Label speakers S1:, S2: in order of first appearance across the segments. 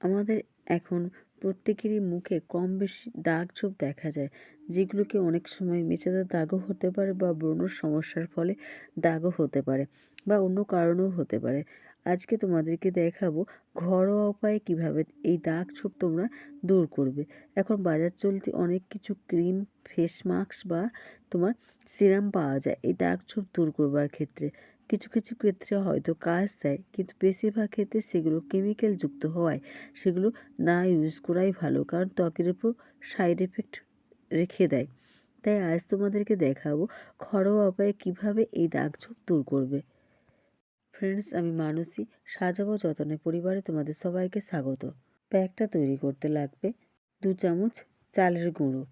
S1: আমাদের এখন প্রত্যেকেরই মুখে কম বেশি দাগ ছোপ দেখা যায়, যেগুলোকে অনেক সময় মেচেদার দাগও হতে পারে বা ব্রণর সমস্যার ফলে দাগও হতে পারে বা অন্য কারণেও হতে পারে। আজকে তোমাদেরকে দেখাবো ঘরোয়া উপায়ে কীভাবে এই দাগ ছোপ তোমরা দূর করবে। এখন বাজার চলতি অনেক কিছু ক্রিম, ফেস মাস্ক বা তোমার সিরাম পাওয়া যায়, এই দাগ ছোপ দূর করবার ক্ষেত্রে। কিছু কিছু ক্ষেত্রে হয়তো কাজ দেয়, কিন্তু বেশিরভাগ ক্ষেত্রে সেগুলো কেমিক্যাল যুক্ত হওয়ায় সেগুলো না ইউজ করাই ভালো, কারণ ত্বকের উপর সাইড এফেক্ট রেখে দেয়। তাই আজ তোমাদেরকে দেখাবো ঘরোয়া উপায়ে কীভাবে এই দাগ ছোপ দূর করবে। ফ্রেন্ডস আমি মানসী, সাজাবো যতনে পরিবারে তোমাদের সবাইকে স্বাগত। প্যাকটা তৈরি করতে লাগবে দু চামচ চালের গুঁড়ো।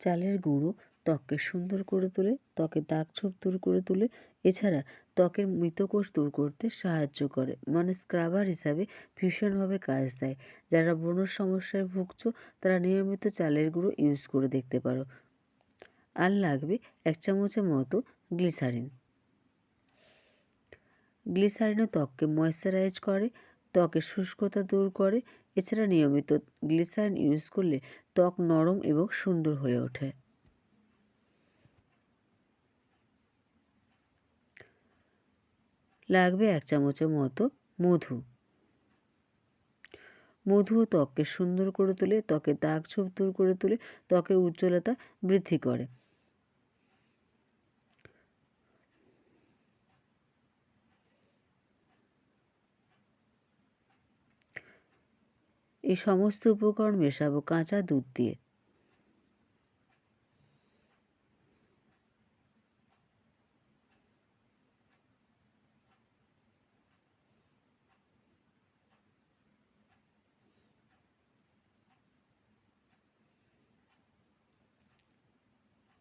S1: চালের গুঁড়ো ত্বককে সুন্দর করে তোলে, ত্বকের দাগ ছোপ দূর করে তোলে, এছাড়া ত্বকের মৃতকোষ দূর করতে সাহায্য করে। মানে স্ক্রাবার হিসাবে ভীষণভাবে কাজ দেয়। যারা ব্রণর সমস্যায় ভুগছ, তারা নিয়মিত চালের গুঁড়ো ইউজ করে দেখতে পারো। আর লাগবে এক চামচের মতো গ্লিসারিন। গ্লিসারিনও ত্বককে ময়শ্চারাইজ করে, ত্বকের শুষ্কতা দূর করে, এছাড়া নিয়মিত গ্লিসারিন ইউজ করলে ত্বক নরম এবং সুন্দর হয়ে ওঠে। লাগবে এক চামচের মতো মধু। মধু ত্বককে সুন্দর করে তোলে ত্বকে দাগ ছোপ দূর করে তোলে, ত্বকের উজ্জ্বলতা বৃদ্ধি করে। এই সমস্ত উপকরণ মেশাবো কাঁচা দুধ দিয়ে।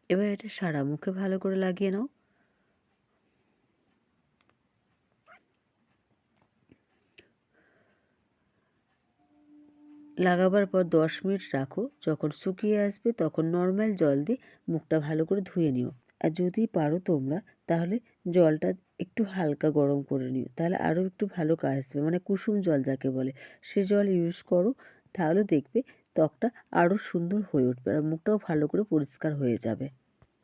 S1: এবার এটা সারা মুখে ভালো করে লাগিয়ে নাও। লাগাবার পর দশ মিনিট রাখো, যখন শুকিয়ে আসবে তখন নর্মাল জল দিয়ে মুখটা ভালো করে ধুয়ে নিও। আর যদি পারো তোমরা, তাহলে জলটা একটু হালকা গরম করে নিও, তাহলে আরও একটু ভালো কাজ দেবে মানে কুসুম জল যাকে বলে, সে জল ইউজ করো, তাহলে দেখবে ত্বকটা আরও সুন্দর হয়ে উঠবে আর মুখটাও ভালো করে পরিষ্কার হয়ে যাবে।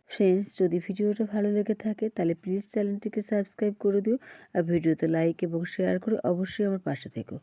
S1: ফ্রেন্ডস যদি ভিডিওটা ভালো লেগে থাকে, তাহলে প্লিজ চ্যানেলটিকে সাবস্ক্রাইব করে দিও আর ভিডিওতে লাইক এবং শেয়ার করে অবশ্যই আমার পাশে থেকো।